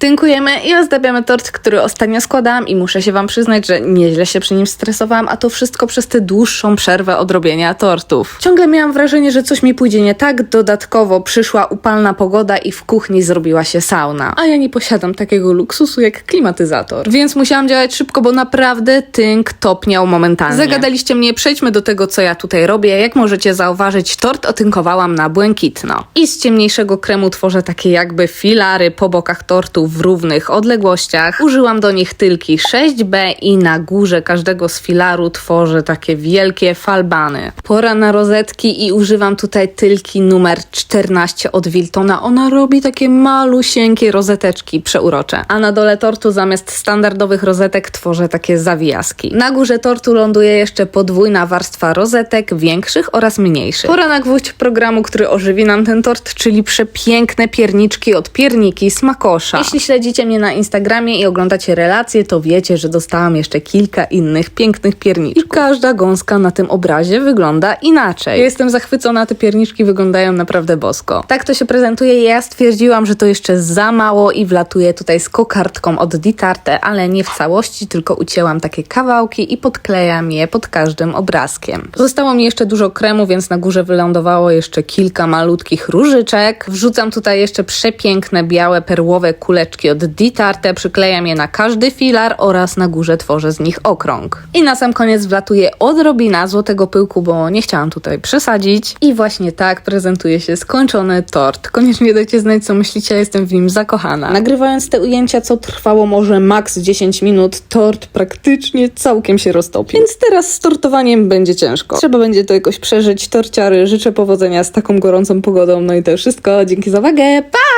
Tynkujemy i ozdabiamy tort, który ostatnio składałam i muszę się wam przyznać, że nieźle się przy nim stresowałam, a to wszystko przez tę dłuższą przerwę od robienia tortów. Ciągle miałam wrażenie, że coś mi pójdzie nie tak, dodatkowo przyszła upalna pogoda i w kuchni zrobiła się sauna. A ja nie posiadam takiego luksusu jak klimatyzator, więc musiałam działać szybko, bo naprawdę tynk topniał momentalnie. Zagadaliście mnie, przejdźmy do tego, co ja tutaj robię. Jak możecie zauważyć, tort otynkowałam na błękitno. I z ciemniejszego kremu tworzę takie jakby filary po bokach tortu w równych odległościach. Użyłam do nich tylki 6B i na górze każdego z filaru tworzę takie wielkie falbany. Pora na rozetki i używam tutaj tylki numer 14 od Wiltona. Ona robi takie malusieńkie rozeteczki przeurocze. A na dole tortu zamiast standardowych rozetek tworzę takie zawijaski. Na górze tortu ląduje jeszcze podwójna warstwa rozetek, większych oraz mniejszych. Pora na gwóźdź programu, który ożywi nam ten tort, czyli przepiękne pierniczki od pierniki Smakosza. Jeśli śledzicie mnie na Instagramie i oglądacie relacje, to wiecie, że dostałam jeszcze kilka innych pięknych pierniczków. I każda gąska na tym obrazie wygląda inaczej. Ja jestem zachwycona, te pierniczki wyglądają naprawdę bosko. Tak to się prezentuje. Ja stwierdziłam, że to jeszcze za mało i wlatuję tutaj z kokardką od Ditarte, ale nie w całości, tylko ucięłam takie kawałki i podklejam je pod każdym obrazkiem. Zostało mi jeszcze dużo kremu, więc na górze wylądowało jeszcze kilka malutkich różyczek. Wrzucam tutaj jeszcze przepiękne białe perłowe kuleczki od Ditarte, przyklejam je na każdy filar oraz na górze tworzę z nich okrąg. I na sam koniec wlatuje odrobina złotego pyłku, bo nie chciałam tutaj przesadzić. I właśnie tak prezentuje się skończony tort. Koniecznie dajcie znać, co myślicie, jestem w nim zakochana. Nagrywając te ujęcia, co trwało może maks 10 minut, tort praktycznie całkiem się roztopił. Więc teraz z tortowaniem będzie ciężko. Trzeba będzie to jakoś przeżyć. Torciary, życzę powodzenia z taką gorącą pogodą. No i to wszystko. Dzięki za uwagę. Pa!